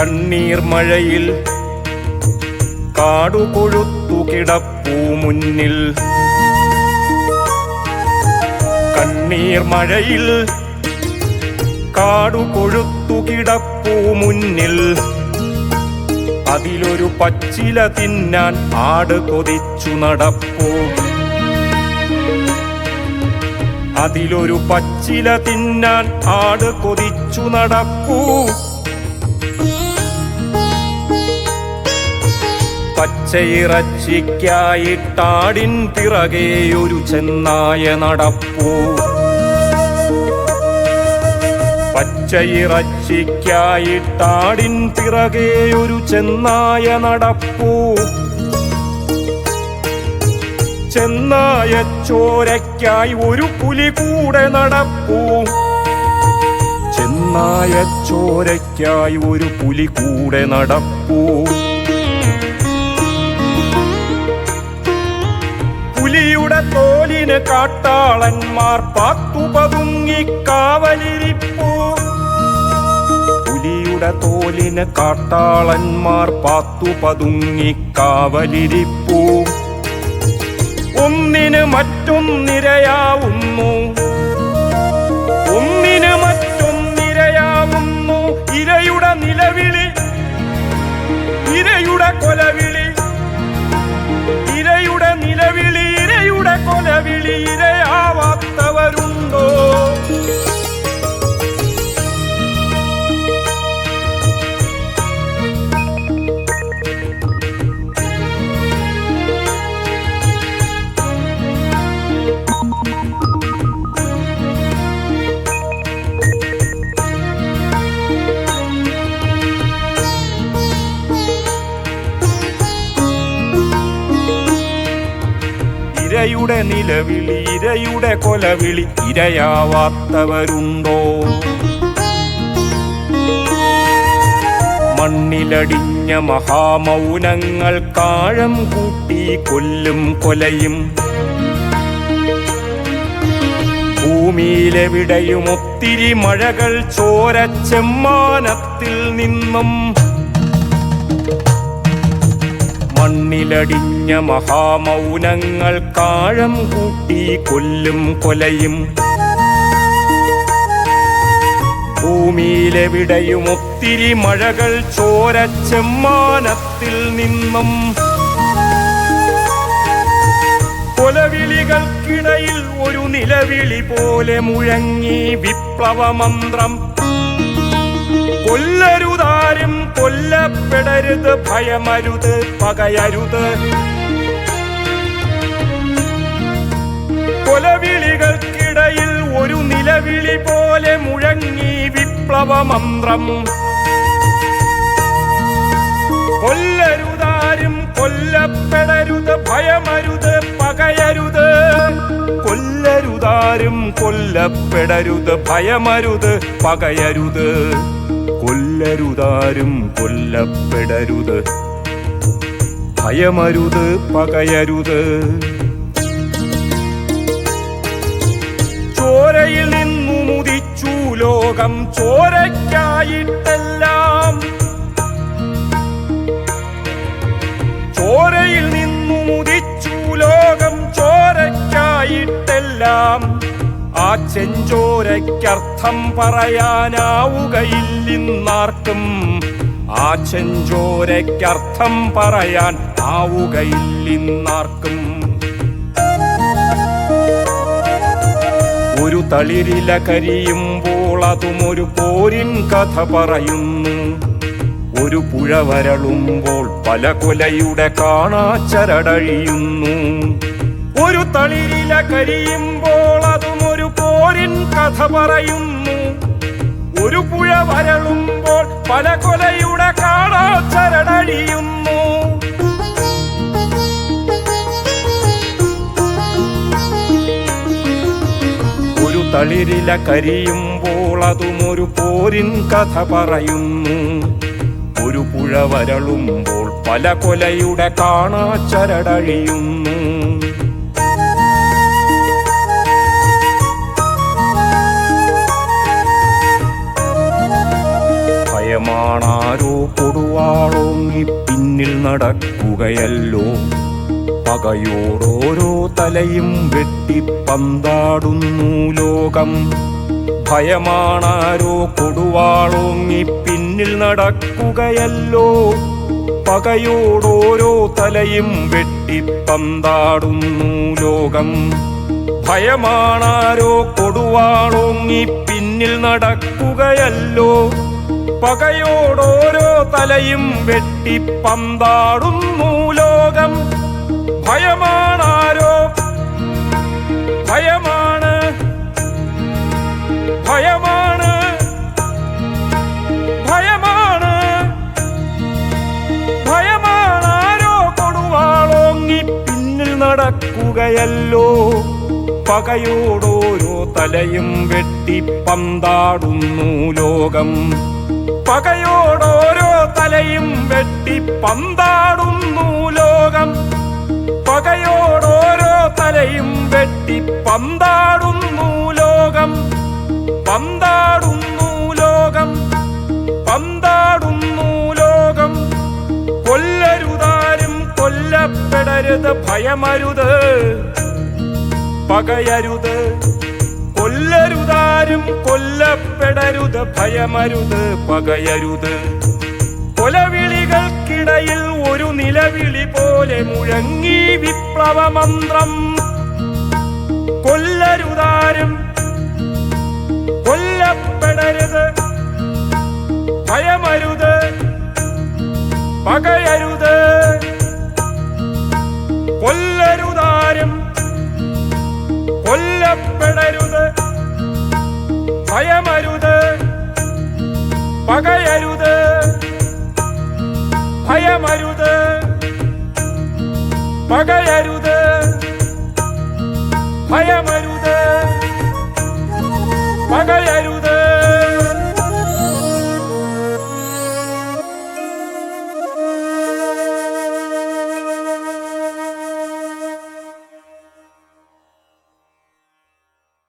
കണ്ണീർ മഴയിൽ കാടുകൊഴുത്തു കിടപ്പൂ മുന്നിൽ. കണ്ണീർ മഴയിൽ കാടുകൊഴുത്തു കിടപ്പൂ മുന്നിൽ. അതിലൊരു പച്ചില തിന്നാൻ ആട് കൊതിച്ചു നടപ്പൂ. അതിലൊരു പച്ചില തിന്നാൻ ആട് കൊതിച്ചു നടപ്പൂ. പച്ചയിറച്ചിക്കായിട്ടാടിൻ പിറകെ ഒരു ചെന്നായ നടപ്പൂ. പച്ചയിറച്ചിക്കായിട്ടാടിൻ പിറകെ ഒരു ചെന്നായ നടപ്പൂ. ചെന്നായ ചോരയ്ക്കായി ഒരു പുലി കൂടെ നടപ്പൂ. ചെന്നായ ചോരയ്ക്കായി ഒരു പുലി കൂടെ നടപ്പൂ. പുലിയുടെ തോലിന് കാട്ടാളന്മാർ പാത്തു പതുങ്ങി കാവലിരിപ്പൂ. പുലിയുടെ തോലിന് കാട്ടാളന്മാർ പാത്തു പതുങ്ങി കാവലിരിപ്പൂ. ഒന്നിന് മറ്റൊന്നിരയാവുന്നു ഒന്നിന് ഇരയുടെ നിലവിളി ഇരയുടെ കൊലവിളി ഇരയാവാത്തവരുണ്ടോ? മണ്ണിലടിഞ്ഞ മഹാമൗനങ്ങൾ കാഴം കൂട്ടി കൊല്ലും കൊലയും. ഭൂമിയിലെവിടെയും ഒത്തിരി മഴകൾ ചോരച്ചെമ്മാനത്തിൽ നിന്നും മണ്ണിലടിഞ്ഞ മഹാമൗനങ്ങൾ കാഴം കൂട്ടി കൊല്ലും കൊലയും. ഭൂമിയിലെവിടെയും ഒത്തിരി മഴകൾ ചോരച്ചെമ്മാനത്തിൽ നിന്നും. കൊലവിളികൾക്കിടയിൽ ഒരു നിലവിളി പോലെ മുഴങ്ങി വിപ്ലവമന്ത്രം കൊല്ലരുതാരും കൊല്ലപ്പെടരുത് ഭയമരുത് പകയരുത്. കൊലവിളികൾക്കിടയിൽ ഒരു നിലവിളി പോലെ മുഴങ്ങി വിപ്ലവ മന്ത്രം കൊല്ലരുതാരും കൊല്ലപ്പെടരുത് ഭയമരുത് പകയരുത്. കൊല്ലരുതാരും കൊല്ലപ്പെടരുത് ഭയമരുത് പകയരുത്. കൊല്ലരുതാരും കൊല്ലപ്പെടരുത്. ഭയമരുത് പകയരുത്. ചോരയിൽ നിന്നു മുതിച്ചു ലോകം ചോരയ്ക്കായിട്ടെല്ലാം. ചോരയിൽ നിന്നു മുതിച്ചു ലോകം ചോരയ്ക്കായിട്ടെല്ലാം. ആ ചെഞ്ചോരയ്ക്കർത്ഥം പറയാനാവുകയില്ലെന്നാർക്കും. ആ ചെഞ്ചോരയ്ക്കർത്ഥം പറയാൻ ആവുകയില്ലെന്നാർക്കും. ഒരു തളിരില കരിയുമ്പോൾ അതും ഒരു പോരിൻ കഥ പറയുന്നു. ഒരു പുഴ വരളുമ്പോൾ പല കൊലയുടെ കാണാച്ചരടഴിയുന്നു. ഒരു തളിരില കരിയുമ്പോൾ കഥ പറയുന്നു. ഒരു പുഴ വരളുമ്പോൾ പല കൊലയുടെ കാണാച്ചരടഴിയുന്നു ഒരു തളിരില കരിയുമ്പോൾ അതും ഒരു പോരിൻ കഥ പറയുന്നു. ഒരു പുഴ വരളുമ്പോൾ പല കൊലയുടെ കാണാച്ചരടഴിയുന്നു ഭയമാ ഭയമാണാരോ കൊടുവാളോങ്ങി പിന്നിൽ നടക്കുകയല്ലോ. പകയോരോരോ തലയും വെട്ടി പന്താടുന്നു ലോകം. ഭയമാണാരോ കൊടുവാളോങ്ങി പിന്നിൽ നടക്കുകയല്ലോ. പകയോടോരോ തലയും വെട്ടി പന്താടുന്നു ലോകം. ഭയമാണാരോ കൊടുവാളോങ്ങി പിന്നിൽ നടക്കുകയല്ലോ. പകയോടോരോ തലയും വെട്ടി പന്താടുന്നു ലോകം ഭയമാണാരോ? ഭയമാണ്. ഭയമാണ്. ഭയമാണ്. ഭയമാണാരോ? കൊടുവാളോങ്ങി പിന്നിൽ നടക്കുകയല്ലോ. പകയോടോരോ തലയും വെട്ടി പന്താടുന്നു ലോകം പകയോടോരോ തലയും വെട്ടി പന്താടുന്നു ലോകം. പകയോടോരോ തലയും വെട്ടി പന്താടുന്നു ലോകം. പന്താടുന്നു ലോകം. പന്താടുന്നു ലോകം. കൊല്ലരുതാരും കൊല്ലപ്പെടരുത് ഭയമരുത്. പകയരുത് കൊല്ലരുതാരും കൊല്ലപ്പെടരുത് ഭയമരുത് പകയരുത്. കൊലവിളികൾക്കിടയിൽ ഒരു നിലവിളി പോലെ മുഴങ്ങി വിപ്ലവമന്ത്രം കൊല്ലരുതാരും പകയരുത് ഭയമരുത്. പകയരുത്